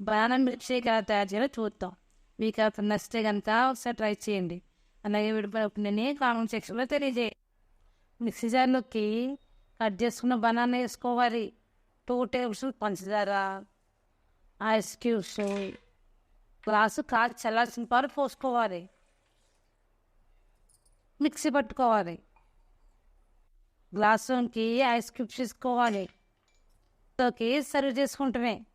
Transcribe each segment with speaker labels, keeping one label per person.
Speaker 1: Banana milk shake ఎలా తయారు చేయాలో చూద్దాం. మీకు అక్కడ నచ్చితే కనుక ఒకసారి ట్రై చేయండి. అలాగే విడిపోయిన కామెంట్ సెక్షన్లో తెలియజేయండి మిక్సీ జార్లోకి కట్ చేసుకున్న బనానా వేసుకోవాలి. టూ టేబుల్స్ పంచదార ఐస్ క్యూబ్స్ గ్లాసు కాచి చల్లాల్సిన పాలు పోసుకోవాలి. మిక్సీ పట్టుకోవాలి. గ్లాసుకి ఐస్ క్యూబ్స్ తీసుకోవాలి సర్వ్ చేసుకుంటమే.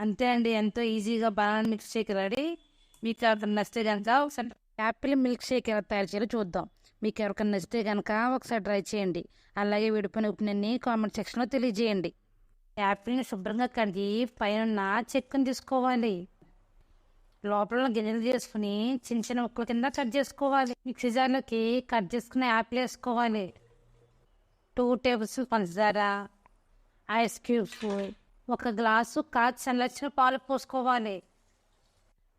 Speaker 1: అంతే అండి. ఎంతో ఈజీగా బనానా మిల్క్ షేక్ రెడీ. మీకు ఎవరికైనా నచ్చితే కనుక ఒకసారి యాపిల్ మిల్క్ షేక్ ఎలా తయారు చేయాలో చూద్దాం. మీకు ఎవరికైనా నచ్చితే కనుక ఒకసారి ట్రై చేయండి. అలాగే విడిపోయిన ఉప్పునని కామెంట్ సెక్షన్లో తెలియజేయండి. యాపిల్ని శుభ్రంగా కడిగి పైన చెక్కుని తీసుకోవాలి. లోపల గింజలు చేసుకుని చిన్న చిన్న ముక్కల కింద కట్ చేసుకోవాలి. మిక్సీ జార్లోకి కట్ చేసుకున్న యాపిల్ వేసుకోవాలి. టూ టేబుల్ స్పూన్ పంచదార ఐస్ క్యూబ్స్ ఒక గ్లాసు కాచి సంరక్షణ పాలు పోసుకోవాలి.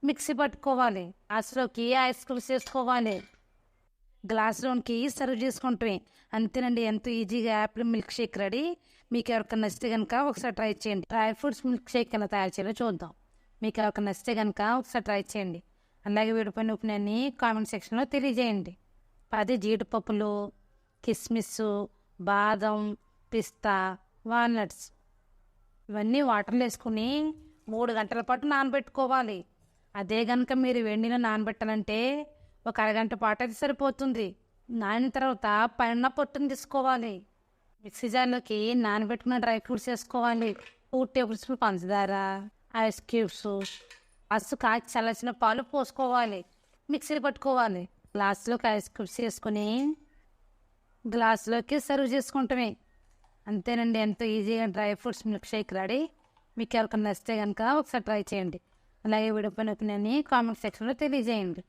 Speaker 1: మిక్సీ పట్టుకోవాలి. అసలుకి ఐస్ క్యూబ్స్ చేసుకోవాలి గ్లాసులోకి సర్వ్ చేసుకుంటాయి అంతేనండి ఎంతో ఈజీగా యాపిల్ మిల్క్ షేక్ రెడీ. మీకు ఎవరికైనా నచ్చితే కనుక ఒకసారి ట్రై చేయండి. డ్రై ఫ్రూట్స్ మిల్క్ షేక్ ఎలా తయారు చేయాలో చూద్దాం. మీకు ఎవరికైనా నచ్చితే కనుక ఒకసారి ట్రై చేయండి. అలాగే విడిపోయిన ఉప్పునని కామెంట్ సెక్షన్లో తెలియజేయండి. పది జీడిపప్పులు కిస్మిస్ బాదం పిస్తా వాల్నట్స్. ఇవన్నీ వాటర్లో వేసుకుని మూడు గంటల పాటు నానబెట్టుకోవాలి. అదే కనుక మీరు వెండిలో నానబెట్టాలంటే ఒక అరగంట పాటు అది సరిపోతుంది. నానిన తర్వాత పైన పొట్టును తీసుకోవాలి. మిక్సీ జార్లోకి నానబెట్టుకున్న డ్రై ఫ్రూట్స్ వేసుకోవాలి. టూ టేబుల్ స్పూన్ పంచదార ఐస్ క్యూబ్స్ అస్సు కాచి చల్లార్చిన పాలు పోసుకోవాలి. మిక్సీలు పట్టుకోవాలి. గ్లాసులోకి ఐస్ క్యూబ్స్ వేసుకొని గ్లాసులోకి సర్వ్ చేసుకుంటామే. అంతేనండి ఎంతో ఈజీగా dry fruits milkshake ready. మీకు ఎవరికైనా నచ్చితే కనుక ఒకసారి ట్రై చేయండి. అలాగే విడిపోయిన ఒపీనియన్ని కామెంట్ సెక్షన్లో తెలియజేయండి.